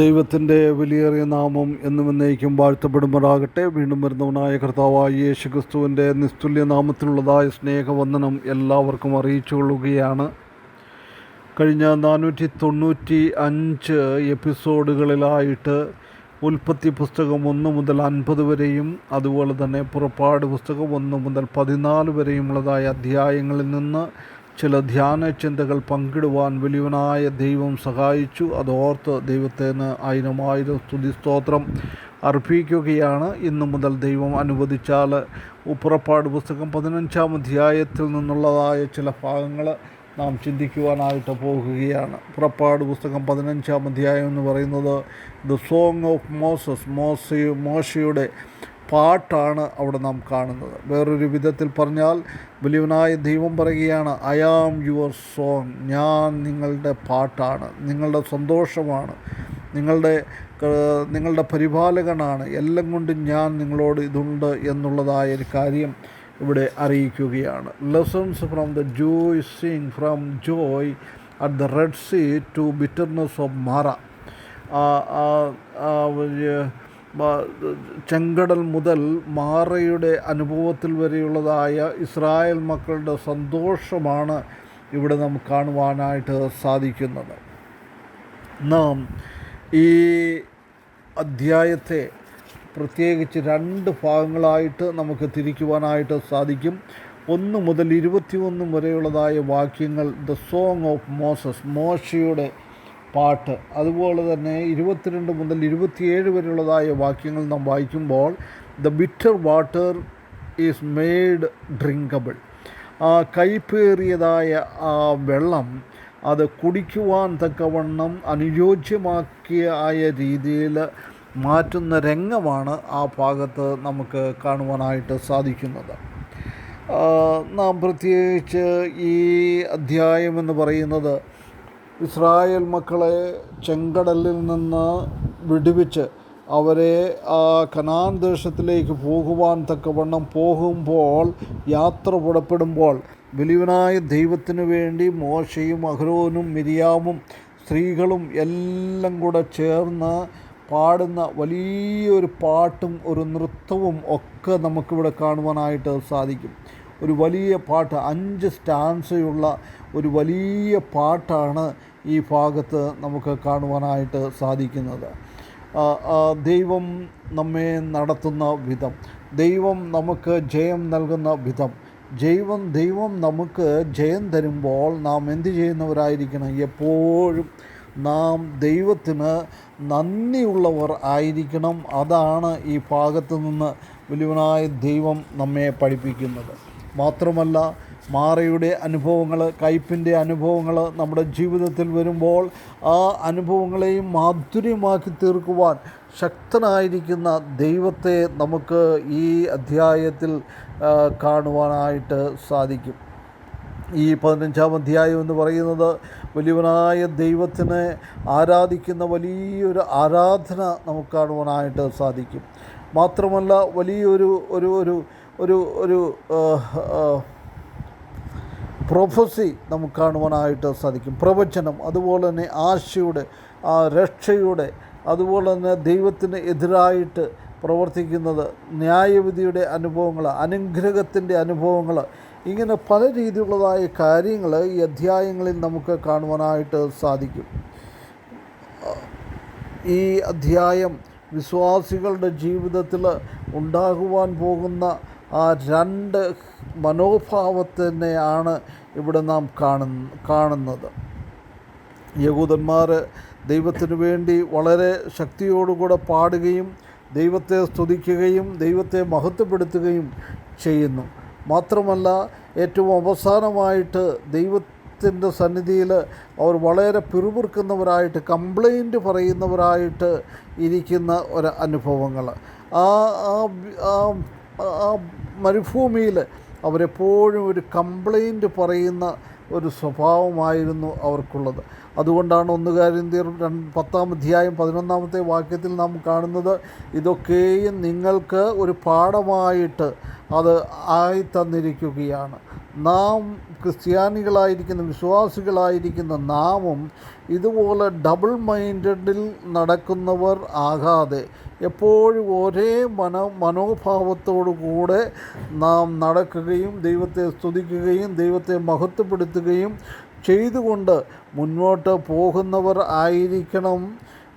ദൈവത്തിന്റെ വലിയേറിയ നാമം എന്നും എന്നേക്കും വാഴ്ത്തപ്പെടുമാറാകട്ടെ. വീണ്ടും വരുന്നവനായ കർത്താവായ യേശു ക്രിസ്തുവിന്റെ നിസ്തുല്യ നാമത്തിലുള്ളതായ സ്നേഹവന്ദനം എല്ലാവർക്കും അറിയിച്ചു കൊള്ളുകയാണ് കഴിഞ്ഞ നാനൂറ്റി തൊണ്ണൂറ്റി അഞ്ച് എപ്പിസോഡുകളിലായിട്ട് ഉൽപ്പത്തി പുസ്തകം ഒന്ന് മുതൽ അൻപത് വരെയും അതുപോലെ തന്നെ പുറപ്പാട് പുസ്തകം ഒന്ന് മുതൽ പതിനാല് വരെയുമുള്ളതായ അധ്യായങ്ങളിൽ നിന്ന് ചില ധ്യാന ചിന്തകൾ പങ്കിടുവാൻ വലിയവനായ ദൈവം സഹായിച്ചു. അതോർത്ത് ദൈവത്തിന് ആയിരം സ്തുതി സ്തോത്രം അർപ്പിക്കുകയാണ്. ഇന്നു മുതൽ ദൈവം അനുവദിച്ചാൽ പുറപ്പാട് പുസ്തകം പതിനഞ്ചാം അധ്യായത്തിൽ നിന്നുള്ളതായ ചില ഭാഗങ്ങൾ നാം ചിന്തിക്കുവാനായിട്ട് പോകുകയാണ്. പുറപ്പാട് പുസ്തകം പതിനഞ്ചാം അധ്യായം എന്ന് പറയുന്നത് ദ സോങ് ഓഫ് മോസസ് മോസ മോശയുടെ പാട്ടാണ് അവിടെ നാം കാണുന്നത്. വേറൊരു വിധത്തിൽ പറഞ്ഞാൽ വലിയവനായ ദൈവം പറയുകയാണ് ഐ ആം യുവർ സോങ് ഞാൻ നിങ്ങളുടെ പാട്ടാണ്. നിങ്ങളുടെ സന്തോഷമാണ്. നിങ്ങളുടെ നിങ്ങളുടെ പരിപാലകനാണ്. എല്ലാം കൊണ്ടും ഞാൻ നിങ്ങളോട് ഇതുണ്ട് എന്നുള്ളതായ ഒരു കാര്യം ഇവിടെ അറിയിക്കുകയാണ്. Lessons from the joy sing from joy at the red sea to bitterness of Marah ചെങ്കടൽ മുതൽ മാറയുടെ അനുഭവത്തിൽ വരെയുള്ളതായ ഇസ്രായേൽ മക്കളുടെ സന്തോഷമാണ് ഇവിടെ നമുക്ക് കാണുവാനായിട്ട് സാധിക്കുന്നത്. നാം ഈ അധ്യായത്തെ പ്രത്യേകിച്ച് രണ്ട് ഭാഗങ്ങളായിട്ട് നമുക്ക് തിരിക്കുവാനായിട്ട് സാധിക്കും. ഒന്ന് മുതൽ ഇരുപത്തിയൊന്നും വരെയുള്ളതായ വാക്യങ്ങൾ ദ സോങ് ഓഫ് മോസസ് മോശയുടെ പാട്ട്. അതുപോലെ തന്നെ ഇരുപത്തിരണ്ട് മുതൽ ഇരുപത്തിയേഴ് വരെയുള്ളതായ വാക്യങ്ങൾ നാം വായിക്കുമ്പോൾ the bitter water is made drinkable ആ കൈപ്പേറിയതായ ആ വെള്ളം അത് കുടിക്കുവാൻ തക്കവണ്ണം അനുയോജ്യമാക്കിയ ആയ രീതിയിൽ മാറ്റുന്ന രംഗമാണ് ആ ഭാഗത്ത് നമുക്ക് കാണുവാനായിട്ട് സാധിക്കുന്നത്. നാം പ്രത്യേകിച്ച് ഈ അധ്യായം എന്ന് പറയുന്നത് ഇസ്രായേൽ മക്കളെ ചെങ്കടലിൽ നിന്ന് വിടുവിച്ച് അവരെ ആ കനാൻ ദേശത്തിലേക്ക് പോകുവാൻ തക്കവണ്ണം പോകുമ്പോൾ യാത്ര പുറപ്പെടുമ്പോൾ വലിയവനായ ദൈവത്തിനു വേണ്ടി മോശയും അഹ്രോനും മിരിയാമും സ്ത്രീകളും എല്ലാം കൂടെ ചേർന്ന് പാടുന്ന വലിയൊരു പാട്ടും ഒരു നൃത്തവും ഒക്കെ നമുക്കിവിടെ കാണുവാനായിട്ട് സാധിക്കും. ഒരു വലിയ പാട്ട് അഞ്ച് സ്റ്റാൻസയുള്ള ഒരു വലിയ പാട്ടാണ് ഈ ഭാഗത്ത് നമുക്ക് കാണുവാനായിട്ട് സാധിക്കുന്നത്. ദൈവം നമ്മെ നടത്തുന്ന വിധം. ദൈവം നമുക്ക് ജയം നൽകുന്ന വിധം. ജൈവം ദൈവം നമുക്ക് ജയം തരുമ്പോൾ നാം എന്ത് ചെയ്യുന്നവരായിരിക്കണം? എപ്പോഴും നാം ദൈവത്തിന് നന്ദിയുള്ളവർ ആയിരിക്കണം. അതാണ് ഈ ഭാഗത്ത് നിന്ന് വലിയവനായ ദൈവം നമ്മെ പഠിപ്പിക്കുന്നത്. മാത്രമല്ല മാറയുടെ അനുഭവങ്ങൾ കയ്പിന്റെ അനുഭവങ്ങൾ നമ്മുടെ ജീവിതത്തിൽ വരുമ്പോൾ ആ അനുഭവങ്ങളെയും മാധുര്യമാക്കി തീർക്കുവാൻ ശക്തനായിരിക്കുന്ന ദൈവത്തെ നമുക്ക് ഈ അധ്യായത്തിൽ കാണുവാനായിട്ട് സാധിക്കും. ഈ പതിനഞ്ചാം അധ്യായം എന്ന് പറയുന്നത് വലിയവനായ ദൈവത്തിനെ ആരാധിക്കുന്ന വലിയൊരു ആരാധന നമുക്ക് കാണുവാനായിട്ട് സാധിക്കും. മാത്രമല്ല വലിയൊരു ഒരു ഒരു ഒരു ഒരു പ്രൊഫസി നമുക്ക് കാണുവാനായിട്ട് സാധിക്കും. പ്രവചനം അതുപോലെ തന്നെ ആശയുടെ ആ രക്ഷയുടെ അതുപോലെ തന്നെ ദൈവത്തിന് എതിരായിട്ട് പ്രവർത്തിക്കുന്നത് ന്യായവിധിയുടെ അനുഭവങ്ങൾ അനുഗ്രഹത്തിന്റെ അനുഭവങ്ങൾ ഇങ്ങനെ പല രീതിയിലുള്ളതായ കാര്യങ്ങൾ ഈ അധ്യായങ്ങളിൽ നമുക്ക് കാണുവാനായിട്ട് സാധിക്കും. ഈ അധ്യായം വിശ്വാസികളുടെ ജീവിതത്തിൽ ഉണ്ടാകുവാൻ പോകുന്ന ആ രണ്ട് മനോഭാവത്തിനെയാണ് ഇവിടെ നാം കാണ കാണുന്നത്. യഹൂദന്മാർ ദൈവത്തിനു വേണ്ടി വളരെ ശക്തിയോടുകൂടെ പാടുകയും ദൈവത്തെ സ്തുതിക്കുകയും ദൈവത്തെ മഹത്വപ്പെടുത്തുകയും ചെയ്യുന്നു. മാത്രമല്ല ഏറ്റവും അവസാനമായിട്ട് ദൈവത്തിന്റെ സന്നിധിയിൽ അവർ വളരെ പിറുപിറുക്കുന്നവരായിട്ട് കംപ്ലൈന്റ് പറയുന്നവരായിട്ട് ഇരിക്കുന്ന ഒരു അനുഭവങ്ങൾ. ആ ആ മരുഭൂമിയിൽ അവരെപ്പോഴും ഒരു കംപ്ലൈന്റ് പറയുന്ന ഒരു സ്വഭാവമായിരുന്നു അവർക്കുള്ളത്. അതുകൊണ്ടാണ് ഒന്ന് കാര്യന്തിയർ രണ്ട് പത്താം അധ്യായം പതിനൊന്നാമത്തെ വാക്യത്തിൽ നാം കാണുന്നത് ഇതൊക്കെയും നിങ്ങൾക്ക് ഒരു പാഠമായിട്ട് അത് ആയി തന്നിരിക്കുകയാണ് നാം ക്രിസ്ത്യാനികളായിരിക്കുന്ന വിശ്വാസികളായിരിക്കുന്ന നാമും ഇതുപോലെ ഡബിൾ മൈൻഡഡിൽ നടക്കുന്നവർ ആകാതെ എപ്പോഴും ഒരേ മന മനോഭാവത്തോടു കൂടെ നാം നടക്കുകയും ദൈവത്തെ സ്തുതിക്കുകയും ദൈവത്തെ മഹത്വപ്പെടുത്തുകയും ചെയ്തുകൊണ്ട് മുന്നോട്ട് പോകുന്നവർ ആയിരിക്കണം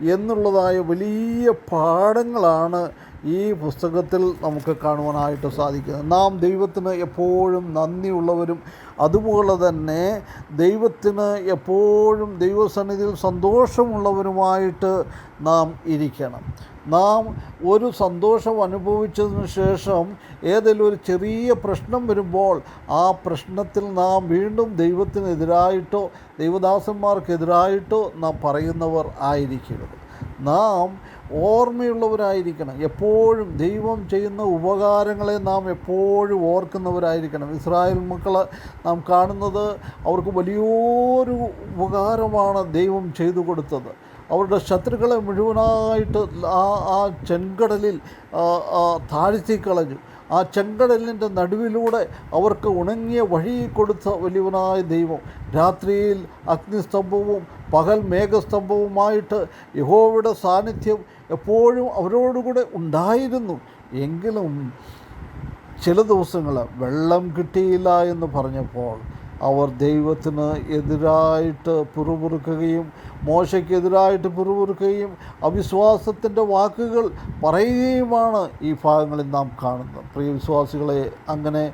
എന്നുള്ളതായ വലിയ പാഠങ്ങളാണ് ഈ പുസ്തകത്തിൽ നമുക്ക് കാണുവാനായിട്ട് സാധിക്കുന്നത് നാം ദൈവത്തിന് എപ്പോഴും നന്ദിയുള്ളവരും അതുപോലെ തന്നെ ദൈവത്തിന് എപ്പോഴും ദൈവസന്നിധിയിൽ സന്തോഷമുള്ളവരുമായിട്ട് നാം ഇരിക്കണം. നാം ഒരു സന്തോഷം അനുഭവിച്ചതിന് ശേഷം ഏതെങ്കിലും ഒരു ചെറിയ പ്രശ്നം വരുമ്പോൾ ആ പ്രശ്നത്തിൽ നാം വീണ്ടും ദൈവത്തിനെതിരായിട്ടോ ദൈവദാസന്മാർക്കെതിരായിട്ടോ നാം പറയുന്നവർ ആയിരിക്കരുത്. നാം ഓർമ്മയുള്ളവരായിരിക്കണം. എപ്പോഴും ദൈവം ചെയ്യുന്ന ഉപകാരങ്ങളെ നാം എപ്പോഴും ഓർക്കുന്നവരായിരിക്കണം. ഇസ്രായേൽ മക്കൾ നാം കാണുന്നത് അവർക്ക് വലിയൊരു ഉപകാരമാണ് ദൈവം ചെയ്തു കൊടുത്തത്. അവരുടെ ശത്രുക്കളെ മുഴുവനായിട്ട് ആ ആ ചെങ്കടലിൽ താഴ്ത്തി കളഞ്ഞു ആ ചെങ്കടലിന്റെ നടുവിലൂടെ അവർക്ക് ഉണങ്ങിയ വഴി കൊടുത്ത വലിയവനായ ദൈവം. രാത്രിയിൽ അഗ്നിസ്തംഭവും പകൽ മേഘസ്തംഭവുമായിട്ട് യഹോവയുടെ സാന്നിധ്യം എപ്പോഴും അവരോടുകൂടെ ഉണ്ടായിരുന്നു. എങ്കിലും ചില ദിവസങ്ങൾ വെള്ളം കിട്ടിയില്ല എന്ന് പറഞ്ഞപ്പോൾ അവർ ദൈവത്തിന് എതിരായിട്ട് പിറുപിറുക്കുകയും മോശയ്ക്കെതിരായിട്ട് പിറുപിറുക്കുകയും അവിശ്വാസത്തിന്റെ വാക്കുകൾ പറയുകയുമാണ് ഈ ഭാഗങ്ങളിൽ നാം കാണുന്നത്. പ്രിയ വിശ്വാസികളെ അങ്ങനെ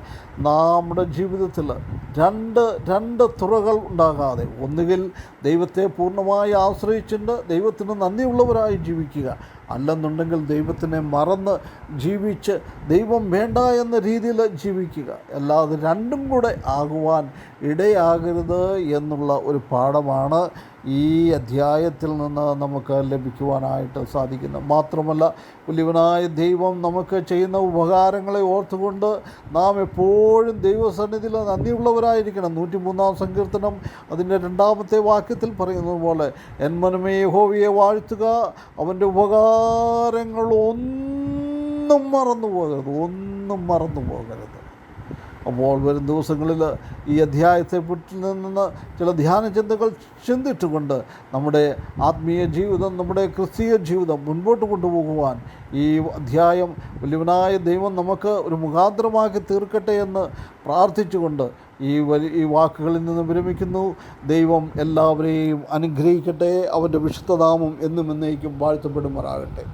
നമ്മുടെ ജീവിതത്തിൽ രണ്ട് രണ്ട് തുറകൾ ഉണ്ടാകാതെ ഒന്നുകിൽ ദൈവത്തെ പൂർണമായി ആശ്രയിച്ചിട്ട് ദൈവത്തിന് നന്ദിയുള്ളവരായി ജീവിക്കുക അല്ലെന്നുണ്ടെങ്കിൽ ദൈവത്തിനെ മറന്ന് ജീവിച്ച് ദൈവം വേണ്ട എന്ന രീതിയിൽ ജീവിക്കുക. അല്ലാതെ രണ്ടും കൂടെ ആകുവാൻ ഇടയാകരുത് എന്നുള്ള ഒരു പാഠമാണ് ഈ അധ്യായത്തിൽ നിന്ന് നമുക്ക് ലഭിക്കുവാനായിട്ട് സാധിക്കുന്നു. മാത്രമല്ല വലിയവനായ ദൈവം നമുക്ക് ചെയ്യുന്ന ഉപകാരങ്ങളെ ഓർത്തുകൊണ്ട് നാം എപ്പോഴും ദൈവസന്നിധിയിൽ നന്ദിയുള്ളവരായിരിക്കണം. നൂറ്റി മൂന്നാം സങ്കീർത്തനം അതിന്റെ രണ്ടാമത്തെ വാക്യത്തിൽ പറയുന്നത് പോലെ എൻ ഹോവിയെ വാഴ്ത്തുക അവന്റെ ഉപകാരങ്ങൾ ഒന്നും മറന്നു പോകരുത് ഒന്നും മറന്നു പോകരുത് അപ്പോൾ വരും ദിവസങ്ങളിൽ ഈ അധ്യായത്തെപ്പറ്റി നിന്ന് ചില ധ്യാന ചിന്തകൾ ചിന്തിട്ടുകൊണ്ട് നമ്മുടെ ആത്മീയ ജീവിതം നമ്മുടെ ക്രിസ്തീയ ജീവിതം മുൻപോട്ട് കൊണ്ടുപോകുവാൻ ഈ അധ്യായം വലിയവനായ ദൈവം നമുക്ക് ഒരു മുഖാന്തരമാക്കി തീർക്കട്ടെ എന്ന് പ്രാർത്ഥിച്ചുകൊണ്ട് ഈ വലിയ ഈ വാക്കുകളിൽ നിന്ന് വിരമിക്കുന്നു. ദൈവം എല്ലാവരെയും അനുഗ്രഹിക്കട്ടെ. അവന്റെ വിശുദ്ധനാമം എന്നും എന്നേക്കും വാഴ്ത്തപ്പെടുമാറാകട്ടെ.